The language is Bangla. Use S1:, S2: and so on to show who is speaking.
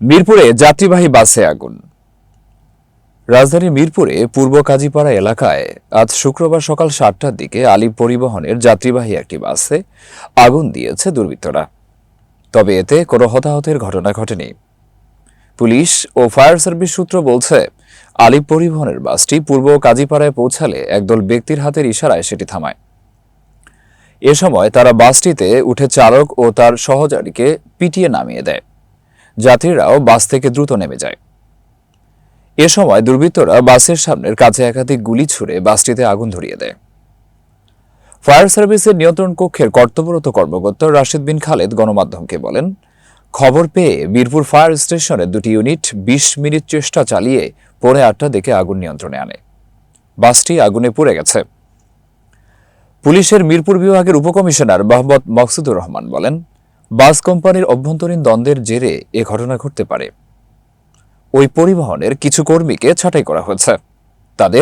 S1: মিরপুরে যাত্রীবাহী বাসে আগুন। রাজধানীর মিরপুরে পূর্ব কাজীপাড়া এলাকায় আজ শুক্রবার সকাল সাতটার দিকে আলিপ পরিবহনের যাত্রীবাহী একটি বাসে আগুন দিয়েছে দুর্বৃত্তরা। তবে এতে কোনো হতাহতের ঘটনা ঘটেনি। পুলিশ ও ফায়ার সার্ভিস সূত্র বলছে আলিপ পরিবহনের বাসটি পূর্ব কাজীপাড়ায় পৌঁছালে একদল ব্যক্তির হাতের ইশারায় সেটি থামায়। এ সময় তারা বাসটিতে উঠে চালক ও তার সহচারীকে পিটিয়ে নামিয়ে দেয়। যাত্রীরাও বাস থেকে দ্রুত নেমে যায়। এ সময় দুর্বৃত্তরা বাসের সামনের কাছে একাধিক গুলি ছুড়ে বাসটিতে আগুন ধরিয়ে দেয়। ফায়ার সার্ভিসের নিয়ন্ত্রণ কক্ষের কর্তব্যরত কর্মকর্তা রাশিদ বিন খালেদ গণমাধ্যমকে বলেন, খবর পেয়ে বীরপুর ফায়ার স্টেশনের দুটি ইউনিট বিশ মিনিট চেষ্টা চালিয়ে পৌনে আটটা দিকে আগুন নিয়ন্ত্রণে আনে। বাসটি আগুনে পুড়ে গেছে। পুলিশের মিরপুর বিভাগের উপকমিশনার মোহাম্মদ মকসুদুর রহমান বলেন বাস কোম্পানির অভ্যন্তরীণ দ্বন্দ্বের জেরে এ ঘটনা ঘটতে পারে। ওই পরিবহনের কিছু কর্মীকে ছাঁটাই করা হয়েছে। তাদের